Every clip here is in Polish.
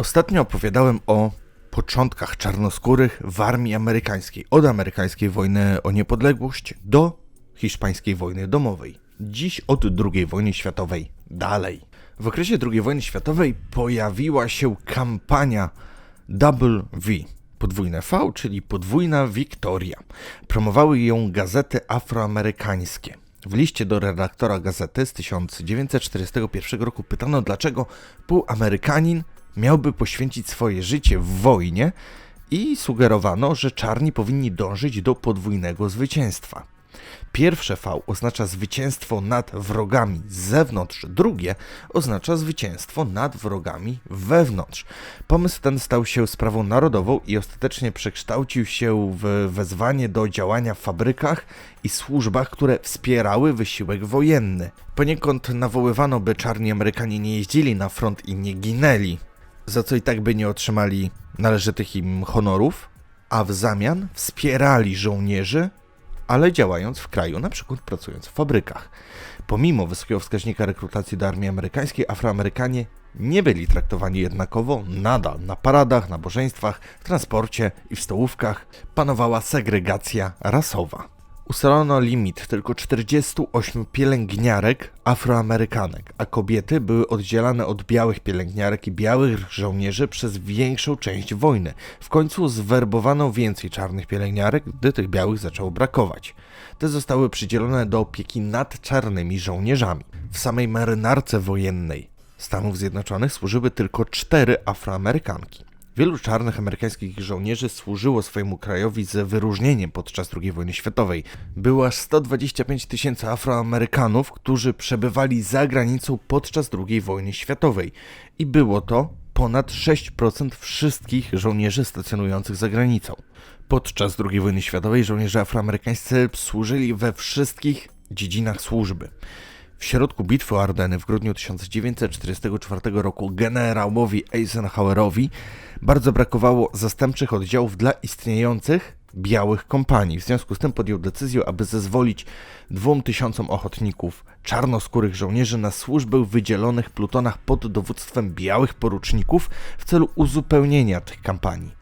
Ostatnio opowiadałem o początkach czarnoskórych w armii amerykańskiej, od amerykańskiej wojny o niepodległość do hiszpańskiej wojny domowej. Dziś od II wojny światowej dalej. W okresie II wojny światowej pojawiła się kampania Double V, podwójne V, czyli podwójna Wiktoria. Promowały ją gazety afroamerykańskie. W liście do redaktora gazety z 1941 roku pytano, dlaczego półamerykanin miałby poświęcić swoje życie w wojnie i sugerowano, że czarni powinni dążyć do podwójnego zwycięstwa. Pierwsze V oznacza zwycięstwo nad wrogami z zewnątrz, drugie oznacza zwycięstwo nad wrogami wewnątrz. Pomysł ten stał się sprawą narodową i ostatecznie przekształcił się w wezwanie do działania w fabrykach i służbach, które wspierały wysiłek wojenny. Poniekąd nawoływano, by czarni Amerykanie nie jeździli na front i nie ginęli, za co i tak by nie otrzymali należytych im honorów, a w zamian wspierali żołnierzy ale działając w kraju, na przykład pracując w fabrykach. Pomimo wysokiego wskaźnika rekrutacji do armii amerykańskiej, Afroamerykanie nie byli traktowani jednakowo, nadal na paradach, nabożeństwach, w transporcie i w stołówkach panowała segregacja rasowa ustalono limit tylko 48 pielęgniarek afroamerykanek, a kobiety były oddzielane od białych pielęgniarek i białych żołnierzy przez większą część wojny. W końcu zwerbowano więcej czarnych pielęgniarek, gdy tych białych zaczęło brakować. Te zostały przydzielone do opieki nad czarnymi żołnierzami. W samej marynarce wojennej Stanów Zjednoczonych służyły tylko cztery afroamerykanki. Wielu czarnych amerykańskich żołnierzy służyło swojemu krajowi z wyróżnieniem podczas II wojny światowej. Było aż 125 tysięcy Afroamerykanów, którzy przebywali za granicą podczas II wojny światowej. I było to ponad 6% wszystkich żołnierzy stacjonujących za granicą. Podczas II wojny światowej żołnierze afroamerykańscy służyli we wszystkich dziedzinach służby. W środku bitwy o Ardeny w grudniu 1944 roku generałowi Eisenhowerowi bardzo brakowało zastępczych oddziałów dla istniejących białych kompanii. W związku z tym podjął decyzję, aby zezwolić dwóm tysiącom ochotników, czarnoskórych żołnierzy na służbę w wydzielonych plutonach pod dowództwem białych poruczników w celu uzupełnienia tych kampanii.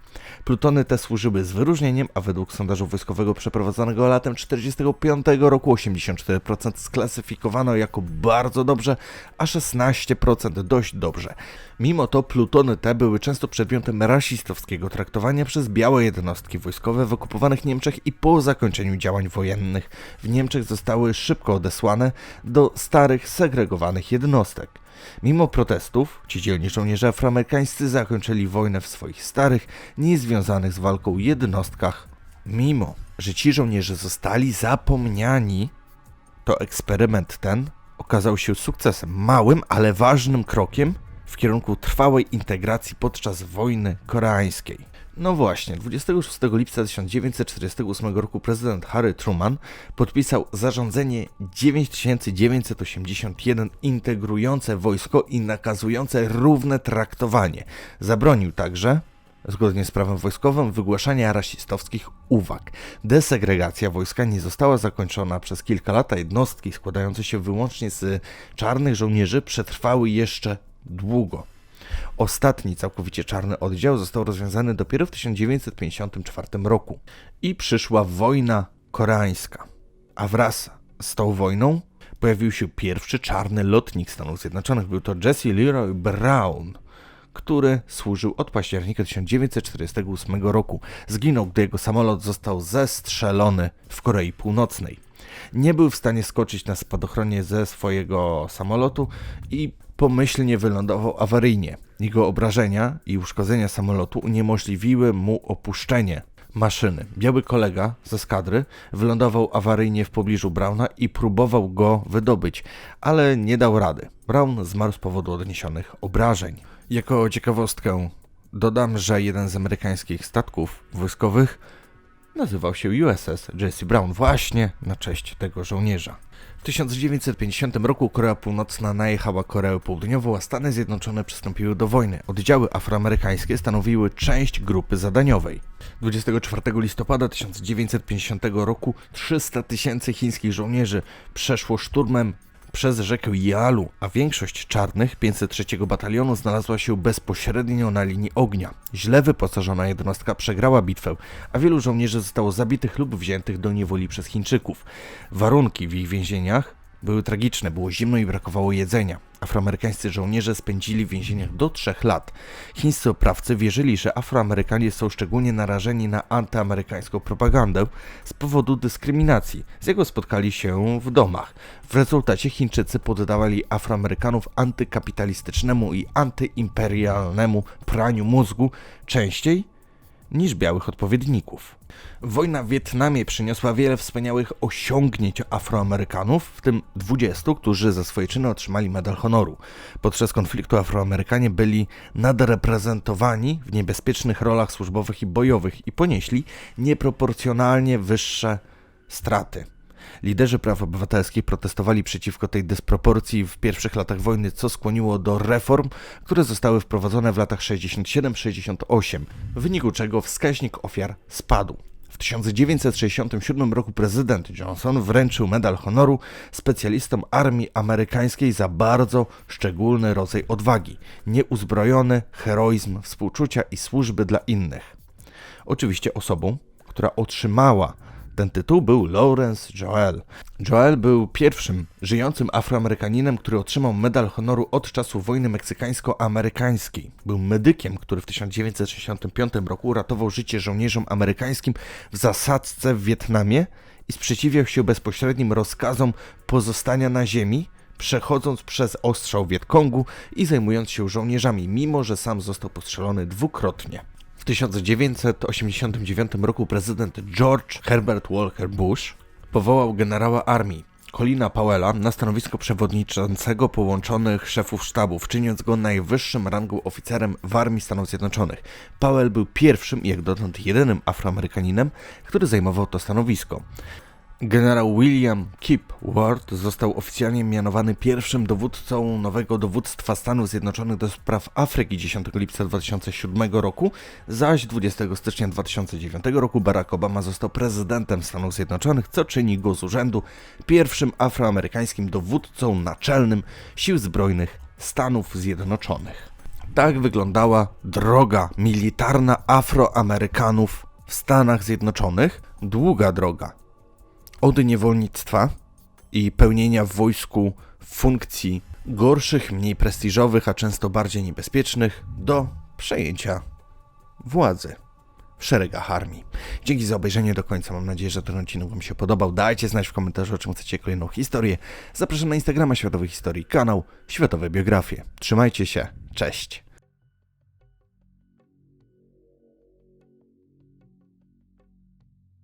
Plutony te służyły z wyróżnieniem, a według sondażu wojskowego przeprowadzonego latem 1945 roku 84% sklasyfikowano jako bardzo dobrze, a 16% dość dobrze. Mimo to plutony te były często przedmiotem rasistowskiego traktowania przez białe jednostki wojskowe w okupowanych Niemczech i po zakończeniu działań wojennych w Niemczech zostały szybko odesłane do starych, segregowanych jednostek. Mimo protestów, ci dzielni żołnierze afroamerykańscy zakończyli wojnę w swoich starych, niezwiązanych z walką jednostkach. Mimo, że ci żołnierze zostali zapomniani, to eksperyment ten okazał się sukcesem, małym, ale ważnym krokiem w kierunku trwałej integracji podczas wojny koreańskiej. No właśnie, 26 lipca 1948 roku prezydent Harry Truman podpisał zarządzenie 9981 integrujące wojsko i nakazujące równe traktowanie. Zabronił także zgodnie z prawem wojskowym, wygłaszania rasistowskich uwag. Desegregacja wojska nie została zakończona przez kilka lat, a jednostki składające się wyłącznie z czarnych żołnierzy przetrwały jeszcze długo. Ostatni całkowicie czarny oddział został rozwiązany dopiero w 1954 roku i przyszła wojna koreańska. A wraz z tą wojną pojawił się pierwszy czarny lotnik Stanów Zjednoczonych. Był to Jesse Leroy Brown, który służył od października 1948 roku. Zginął, gdy jego samolot został zestrzelony w Korei Północnej. Nie był w stanie skoczyć na spadochronie ze swojego samolotu i pomyślnie wylądował awaryjnie. Jego obrażenia i uszkodzenia samolotu uniemożliwiły mu opuszczenie maszyny. Biały kolega ze skadry wylądował awaryjnie w pobliżu Brauna i próbował go wydobyć, ale nie dał rady. Brown zmarł z powodu odniesionych obrażeń. Jako ciekawostkę dodam, że jeden z amerykańskich statków wojskowych nazywał się USS Jesse Brown właśnie na cześć tego żołnierza. W 1950 roku Korea Północna najechała Koreę Południową, a Stany Zjednoczone przystąpiły do wojny. Oddziały afroamerykańskie stanowiły część grupy zadaniowej. 24 listopada 1950 roku 300 tysięcy chińskich żołnierzy przeszło szturmem przez rzekę Jalu, a większość czarnych 503 Batalionu znalazła się bezpośrednio na linii ognia. Źle wyposażona jednostka przegrała bitwę, a wielu żołnierzy zostało zabitych lub wziętych do niewoli przez Chińczyków. Warunki w ich więzieniach były tragiczne, było zimno i brakowało jedzenia. Afroamerykańscy żołnierze spędzili w więzieniach do trzech lat. Chińscy oprawcy wierzyli, że Afroamerykanie są szczególnie narażeni na antyamerykańską propagandę z powodu dyskryminacji, z jaką spotkali się w domach. W rezultacie Chińczycy poddawali Afroamerykanów antykapitalistycznemu i antyimperialnemu praniu mózgu częściej niż białych odpowiedników. Wojna w Wietnamie przyniosła wiele wspaniałych osiągnięć Afroamerykanów, w tym 20, którzy za swoje czyny otrzymali medal honoru. Podczas konfliktu Afroamerykanie byli nadreprezentowani w niebezpiecznych rolach służbowych i bojowych i ponieśli nieproporcjonalnie wyższe straty. Liderzy praw obywatelskich protestowali przeciwko tej dysproporcji w pierwszych latach wojny, co skłoniło do reform, które zostały wprowadzone w latach 67-68, w wyniku czego wskaźnik ofiar spadł. W 1967 roku prezydent Johnson wręczył medal honoru specjalistom armii amerykańskiej za bardzo szczególny rodzaj odwagi, nieuzbrojony heroizm współczucia i służby dla innych. Oczywiście osobą, która otrzymała ten tytuł był Lawrence Joel. Joel był pierwszym żyjącym Afroamerykaninem, który otrzymał medal honoru od czasu wojny meksykańsko-amerykańskiej. Był medykiem, który w 1965 roku uratował życie żołnierzom amerykańskim w zasadzce w Wietnamie i sprzeciwiał się bezpośrednim rozkazom pozostania na ziemi, przechodząc przez ostrzał Wietkongu i zajmując się żołnierzami, mimo że sam został postrzelony dwukrotnie. W 1989 roku prezydent George Herbert Walker Bush powołał generała armii Colina Powella na stanowisko przewodniczącego połączonych szefów sztabów, czyniąc go najwyższym rangą oficerem w Armii Stanów Zjednoczonych. Powell był pierwszym i jak dotąd jedynym Afroamerykaninem, który zajmował to stanowisko. Generał William Kip Ward został oficjalnie mianowany pierwszym dowódcą nowego dowództwa Stanów Zjednoczonych do spraw Afryki 10 lipca 2007 roku, zaś 20 stycznia 2009 roku Barack Obama został prezydentem Stanów Zjednoczonych, co czyni go z urzędu pierwszym afroamerykańskim dowódcą naczelnym Sił Zbrojnych Stanów Zjednoczonych. Tak wyglądała droga militarna Afroamerykanów w Stanach Zjednoczonych. Długa droga od niewolnictwa i pełnienia w wojsku funkcji gorszych, mniej prestiżowych, a często bardziej niebezpiecznych, do przejęcia władzy w szeregach armii. Dzięki za obejrzenie do końca. Mam nadzieję, że ten odcinek Wam się podobał. Dajcie znać w komentarzu, o czym chcecie kolejną historię. Zapraszam na Instagrama Światowej Historii, kanał Światowe Biografie. Trzymajcie się. Cześć.